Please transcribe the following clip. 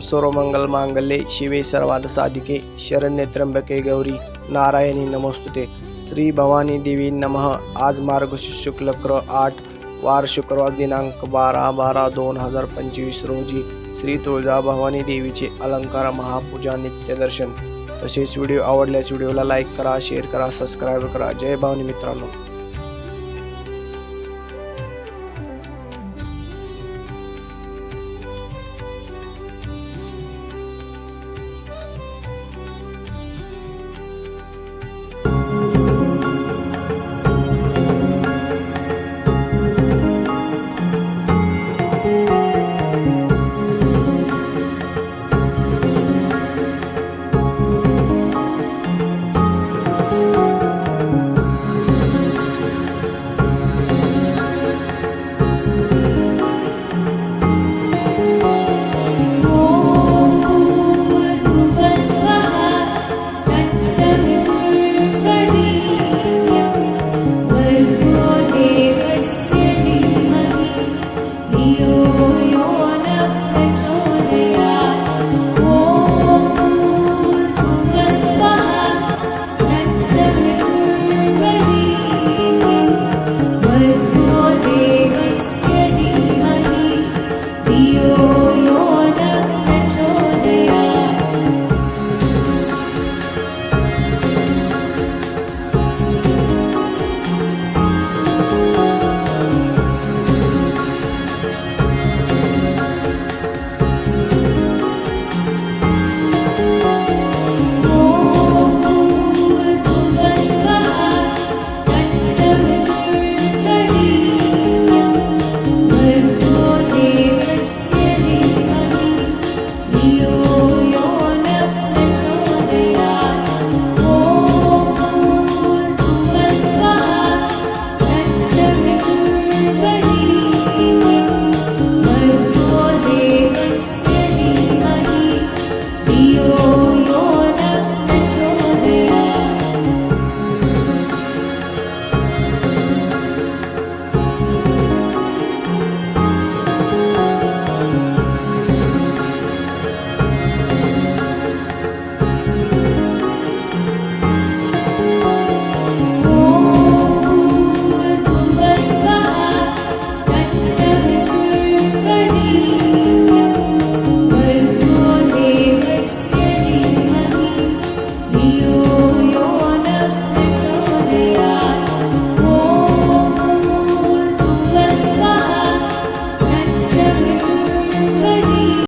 सर्वमंगल मांगल्ये शिवे सर्वाद साधिके शरण्य त्र्यंबके गौरी नारायणी नमोस्तुते. श्री भवानी देवी नमः. आज मार्गशीर्ष शुक्ल क्र आठ वार शुक्रवार दिनांक बारा बारा दोन हजार पंचवीस रोजी श्री तुळजा भवानी देवीचे अलंकार महापूजा नित्यदर्शन तसेच व्हिडिओ आवडल्यास व्हिडिओला लाईक करा शेअर करा सबस्क्राईब करा. जय भवानी मित्रांनो.